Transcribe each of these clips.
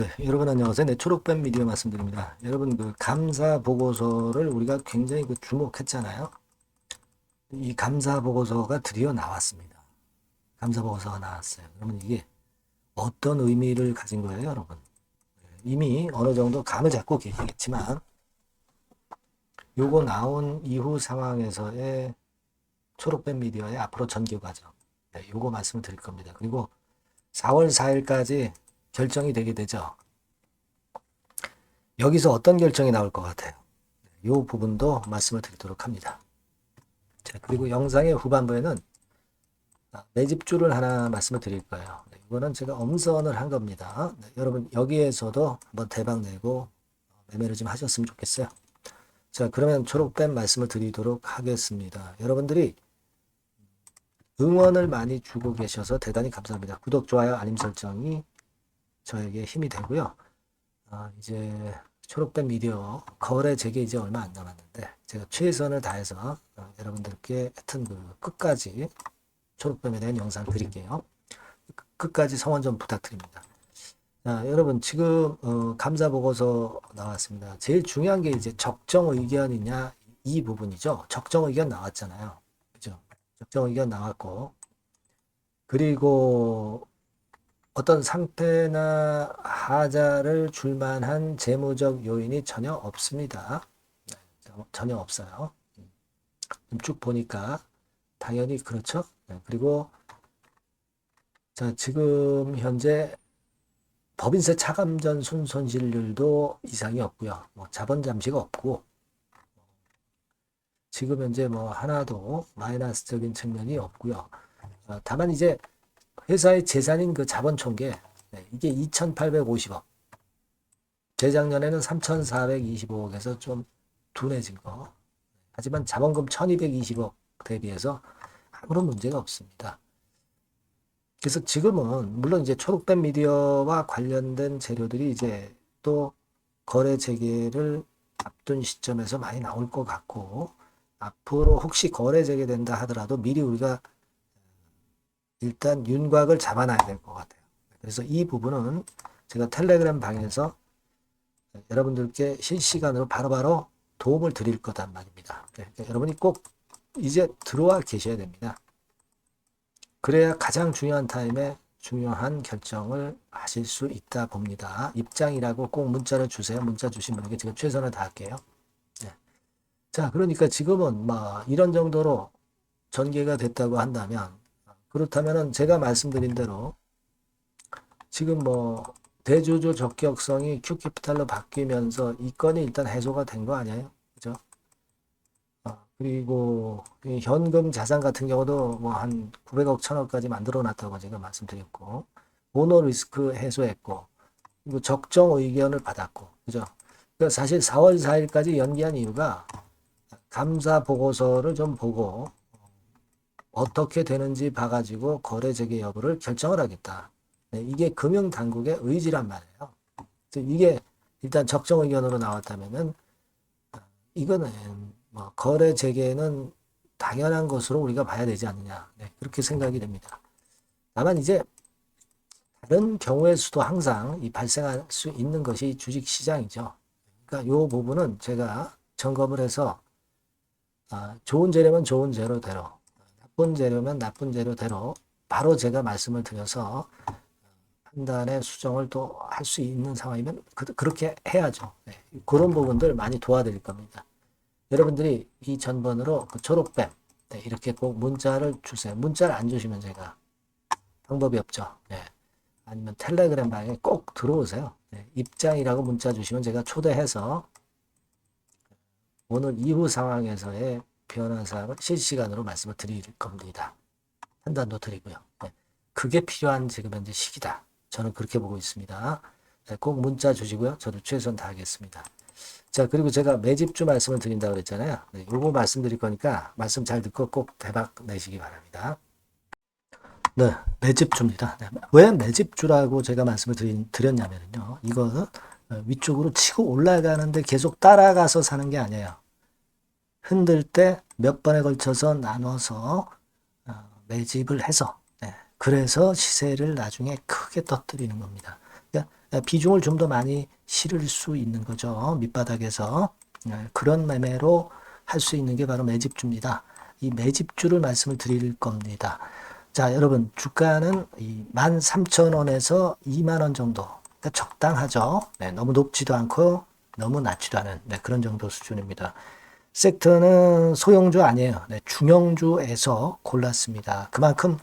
네, 여러분 안녕하세요. 네, 초록뱀 미디어 말씀드립니다. 여러분 그 감사 보고서를 우리가 굉장히 그 주목했잖아요. 이 감사 보고서가 드디어 나왔습니다. 감사 보고서가 나왔어요. 그러면 이게 어떤 의미를 가진 거예요, 여러분? 이미 어느 정도 감을 잡고 계시겠지만 요거 나온 이후 상황에서의 초록뱀 미디어의 앞으로 전개 과정. 네, 요거 말씀을 드릴 겁니다. 그리고 4월 4일까지 결정이 되게 되죠. 여기서 어떤 결정이 나올 것 같아요. 이 부분도 말씀을 드리도록 합니다. 자, 그리고 영상의 후반부에는 아, 매집주를 하나 말씀을 드릴 거예요. 네, 이거는 제가 엄선을 한 겁니다. 네, 여러분 여기에서도 한번 대박 내고 매매를 좀 하셨으면 좋겠어요. 자, 그러면 초록뱀 말씀을 드리도록 하겠습니다. 여러분들이 응원을 많이 주고 계셔서 대단히 감사합니다. 구독, 좋아요, 알림 설정이 저에게 힘이 되고요. 아, 이제 초록뱀 미디어 거래 재개 이제 얼마 안 남았는데 제가 최선을 다해서 어, 여러분들께 하여튼 그 끝까지 초록뱀에 대한 영상 드릴게요. 끝- 끝까지 성원 좀 부탁드립니다. 자, 여러분 지금 어, 감사 보고서 나왔습니다. 제일 중요한 게 이제 적정 의견이냐 이 부분이죠. 적정 의견 나왔잖아요. 그죠? 적정 의견 나왔고 그리고 어떤 상태나 하자를 줄 만한 재무적 요인이 전혀 없습니다. 네, 전혀 없어요. 음, 쭉 보니까 당연히 그렇죠. 네, 그리고 자, 지금 현재 법인세 차감 전 순 손실률도 이상이 없고요. 뭐 자본 잠시가 없고 지금 현재 뭐 하나도 마이너스적인 측면이 없고요. 어, 다만 이제 회사의 재산인 그 자본 총계 네, 이게 2,850억. 재작년에는 3,425억에서 좀 둔해진 거. 하지만 자본금 1,220억 대비해서 아무런 문제가 없습니다. 그래서 지금은 물론 이제 초록뱀 미디어와 관련된 재료들이 이제 또 거래 재개를 앞둔 시점에서 많이 나올 것 같고 앞으로 혹시 거래 재개된다 하더라도 미리 우리가 일단 윤곽을 잡아놔야 될 것 같아요. 그래서 이 부분은 제가 텔레그램 방에서 여러분들께 실시간으로 바로바로 도움을 드릴 거단 말입니다. 네, 그러니까 여러분이 꼭 이제 들어와 계셔야 됩니다. 그래야 가장 중요한 타임에 중요한 결정을 하실 수 있다 봅니다. 입장이라고 꼭 문자를 주세요. 문자 주신 분에게 제가 최선을 다할게요. 네. 자, 그러니까 지금은 뭐 이런 정도로 전개가 됐다고 한다면 그렇다면은 제가 말씀드린 대로 지금 뭐 대주주 적격성이 큐캐피탈로 바뀌면서 이 건이 일단 해소가 된 거 아니에요? 그죠? 어, 그리고 이 현금 자산 같은 경우도 뭐 한 900억, 1000억까지 만들어 놨다고 제가 말씀드렸고 오너 리스크 해소했고 그리고 적정 의견을 받았고 그죠? 그러니까 사실 4월 4일까지 연기한 이유가 감사 보고서를 좀 보고 어떻게 되는지 봐가지고 거래 재개 여부를 결정을 하겠다. 네, 이게 금융당국의 의지란 말이에요. 이게 일단 적정 의견으로 나왔다면은 어, 이거는 뭐 거래 재개는 당연한 것으로 우리가 봐야 되지 않느냐. 네, 그렇게 생각이 됩니다. 다만 이제 다른 경우의 수도 항상 이 발생할 수 있는 것이 주식 시장이죠. 그러니까 요 부분은 제가 점검을 해서 아, 좋은 재료면 좋은 재료대로 나쁜 재료면 나쁜 재료대로 바로 제가 말씀을 드려서 판단의 수정을 또 할 수 있는 상황이면 그, 렇게 해야죠. 네. 그런 부분들 많이 도와드릴 겁니다. 여러분들이 이 전번으로 그 초록뱀 네, 이렇게 꼭 문자를 주세요. 문자를 안 주시면 제가 방법이 없죠. 네. 아니면 텔레그램 방에 꼭 들어오세요. 네. 입장이라고 문자 주시면 제가 초대해서 오늘 이후 상황에서의 변화 사항을 실시간으로 말씀을 드릴 겁니다. 판단도 드리고요. 네. 그게 필요한 지금 현재 시기다. 저는 그렇게 보고 있습니다. 네, 꼭 문자 주시고요. 저도 최선 다하겠습니다. 자, 그리고 제가 매집주 말씀을 드린다고 그랬잖아요. 네, 요거 말씀드릴 거니까 말씀 잘 듣고 꼭 대박 내시기 바랍니다. 네, 매집주입니다. 네, 왜 매집주라고 제가 말씀을 드린, 드렸냐면요. 이거는 어, 위쪽으로 치고 올라가는데 계속 따라가서 사는 게 아니에요. 흔들 때 몇 번에 걸쳐서 나눠서 어, 매집을 해서 네, 그래서 시세를 나중에 크게 터뜨리는 겁니다. 그러니까 비중을 좀 더 많이 실을 수 있는 거죠. 밑바닥에서 네, 그런 매매로 할 수 있는 게 바로 매집주입니다. 이 매집주를 말씀을 드릴 겁니다. 자, 여러분 주가는 이 13,000원에서 2만 원 정도. 그러니까 적당하죠. 네, 너무 높지도 않고 너무 낮지도 않은 네, 그런 정도 수준입니다. 섹터는 소형주 아니에요. 네, 중형주에서 골랐습니다. 그만큼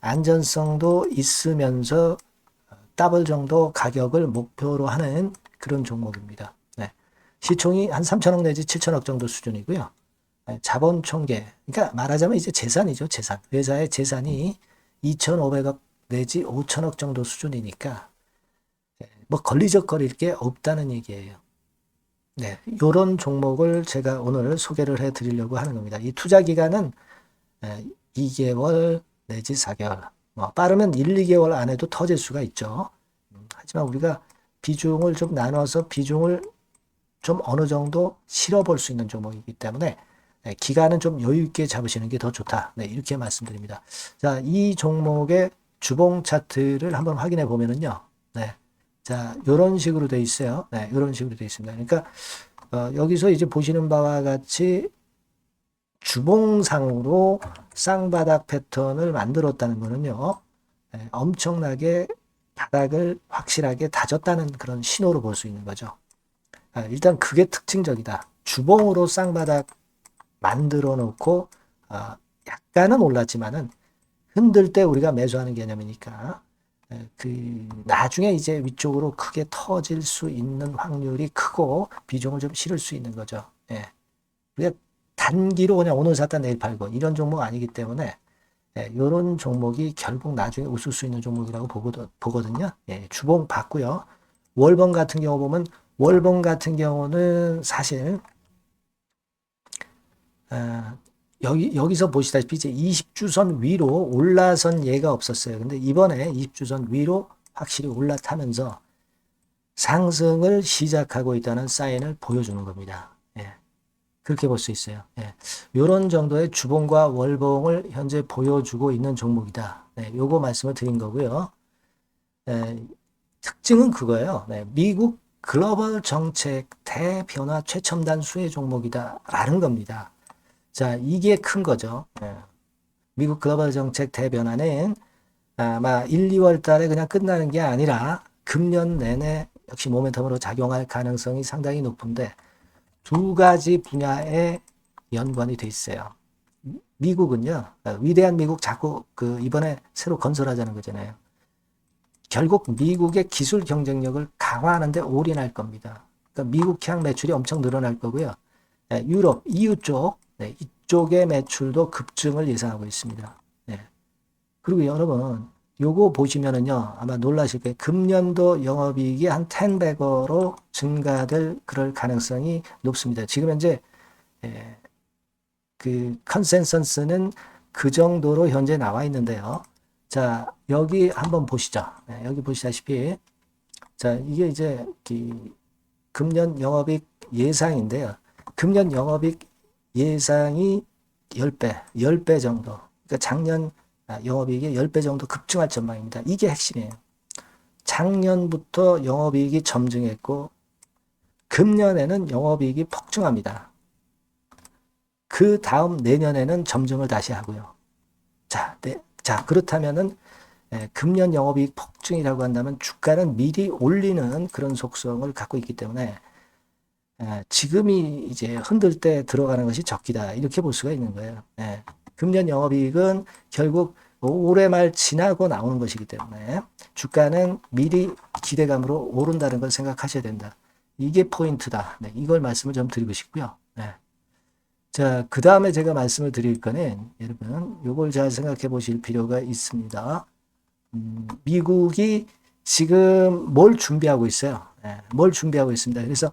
안전성도 있으면서 더블 정도 가격을 목표로 하는 그런 종목입니다. 네. 시총이 한 3천억 내지 7천억 정도 수준이고요. 네, 자본 총계, 그러니까 말하자면 이제 재산이죠, 재산. 회사의 재산이 2,500억 내지 5천억 정도 수준이니까 네, 뭐 걸리적거릴 게 없다는 얘기예요. 네, 요런 종목을 제가 오늘 소개를 해 드리려고 하는 겁니다. 이 투자 기간은 2개월 내지 4개월, 뭐 빠르면 1, 2개월 안에도 터질 수가 있죠. 음, 하지만 우리가 비중을 좀 나눠서 비중을 좀 어느 정도 실어볼 수 있는 종목이기 때문에 네, 기간은 좀 여유 있게 잡으시는 게 더 좋다. 네, 이렇게 말씀드립니다. 자, 이 종목의 주봉 차트를 한번 확인해 보면은요. 네. 자, 요런 식으로 돼 있어요. 네, 요런 식으로 돼 있습니다. 그러니까 어, 여기서 이제 보시는 바와 같이 주봉상으로 쌍바닥 패턴을 만들었다는 거는요. 네, 엄청나게 바닥을 확실하게 다졌다는 그런 신호로 볼 수 있는 거죠. 아, 일단 그게 특징적이다. 주봉으로 쌍바닥 만들어 놓고 어, 약간은 올랐지만은 흔들 때 우리가 매수하는 개념이니까 예, 그 나중에 이제 위쪽으로 크게 터질 수 있는 확률이 크고 비중을 좀 실을 수 있는 거죠. 예. 우리가 단기로 그냥 오늘 샀다 내일 팔고 이런 종목 아니기 때문에 예, 이런 종목이 결국 나중에 웃을 수 있는 종목이라고 보거든요. 예, 주봉 봤고요. 월봉 같은 경우 보면 월봉 같은 경우는 사실 아, 여기, 여기서 보시다시피 이제 20주선 위로 올라선 예가 없었어요. 근데 이번에 20주선 위로 확실히 올라타면서 상승을 시작하고 있다는 사인을 보여주는 겁니다. 예. 그렇게 볼 수 있어요. 예. 이런 정도의 주봉과 월봉을 현재 보여주고 있는 종목이다. 네, 요거 말씀을 드린 거고요. 예, 특징은 그거예요. 네, 미국 글로벌 정책 대변화 최첨단 수혜 종목이다라는 겁니다. 자, 이게 큰 거죠. 예. 미국 글로벌 정책 대변화는 아마 1, 2월 달에 그냥 끝나는 게 아니라 금년 내내 역시 모멘텀으로 작용할 가능성이 상당히 높은데 두 가지 분야에 연관이 돼 있어요. 미국은요, 위대한 미국 자꾸 그 이번에 새로 건설하자는 거잖아요. 결국 미국의 기술 경쟁력을 강화하는데 올인할 겁니다. 그러니까 미국향 매출이 엄청 늘어날 거고요. 예, 유럽, EU 쪽 네, 이쪽의 매출도 급증을 예상하고 있습니다. 네. 그리고 여러분, 요거 보시면은요, 아마 놀라실 거예요. 금년도 영업이익이 한 10배거로 증가될 그럴 가능성이 높습니다. 지금 현재, 예, 그 컨센서스는 그 정도로 현재 나와 있는데요. 자, 여기 한번 보시죠. 네, 여기 보시다시피, 자, 이게 이제 그 금년 영업이익 예상인데요. 금년 영업이익 예상이 10배, 10배 정도. 그러니까 작년 아, 영업이익이 10배 정도 급증할 전망입니다. 이게 핵심이에요. 작년부터 영업이익이 점증했고 금년에는 영업이익이 폭증합니다. 그 다음 내년에는 점증을 다시 하고요. 자, 네. 자 그렇다면은 예, 금년 영업이익 폭증이라고 한다면 주가는 미리 올리는 그런 속성을 갖고 있기 때문에 예, 지금이 이제 흔들 때 들어가는 것이 적기다. 이렇게 볼 수가 있는 거예요. 예, 금년 영업이익은 결국 올해 말 지나고 나오는 것이기 때문에 주가는 미리 기대감으로 오른다는 걸 생각하셔야 된다. 이게 포인트다. 네, 이걸 말씀을 좀 드리고 싶고요. 네. 자, 그 다음에 제가 말씀을 드릴 거는 여러분, 요걸 잘 생각해 보실 필요가 있습니다. 음, 미국이 지금 뭘 준비하고 있어요? 네, 뭘 준비하고 있습니다. 그래서 예,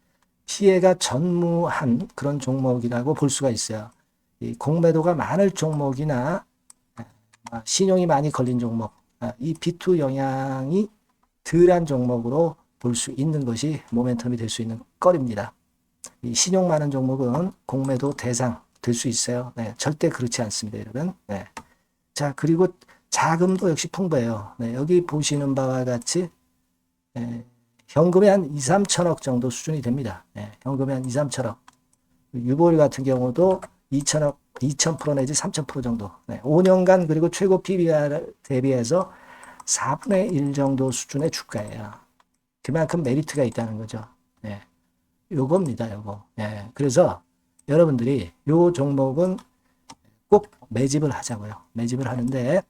피해가 전무한 그런 종목이라고 볼 수가 있어요. 이 공매도가 많을 종목이나 아, 신용이 많이 걸린 종목, 아, 이 B2 영향이 덜한 종목으로 볼 수 있는 것이 모멘텀이 될 수 있는 거리입니다. 이 신용 많은 종목은 공매도 대상 될 수 있어요. 네, 절대 그렇지 않습니다, 여러분. 네. 자, 그리고 자금도 역시 풍부해요. 네, 여기 보시는 바와 같이 예, 현금이 한 2, 3천억 정도 수준이 됩니다. 예, 현금이 한 2, 3천억. 유보율 같은 경우도 2천억, 2,000% 내지 3,000% 정도. 네, 5년간 그리고 최고 PBR 대비해서 4분의 1 정도 수준의 주가예요. 그만큼 메리트가 있다는 거죠. 예, 요겁니다, 요거. 예, 그래서 여러분들이 요 종목은 꼭 매집을 하자고요. 매집을 하는데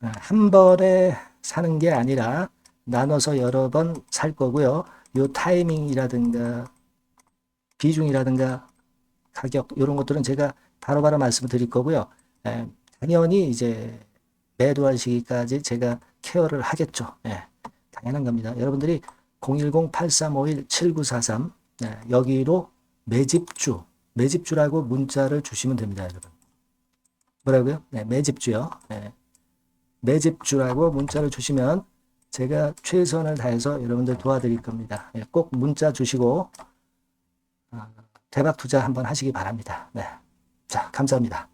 아, 한 번에 사는 게 아니라 나눠서 여러 번 살 거고요. 요 타이밍이라든가 비중이라든가 가격 이런 것들은 제가 바로바로 말씀을 드릴 거고요. 에, 당연히 이제 매도할 시기까지 제가 케어를 하겠죠. 예, 당연한 겁니다. 여러분들이 010-8351-7943 네, 여기로 매집주, 매집주라고 문자를 주시면 됩니다, 여러분. 뭐라고요? 네, 매집주요. 네. 매집주라고 문자를 주시면 제가 최선을 다해서 여러분들 도와드릴 겁니다. 예, 꼭 문자 주시고 아, 대박 투자 한번 하시기 바랍니다. 네. 자, 감사합니다.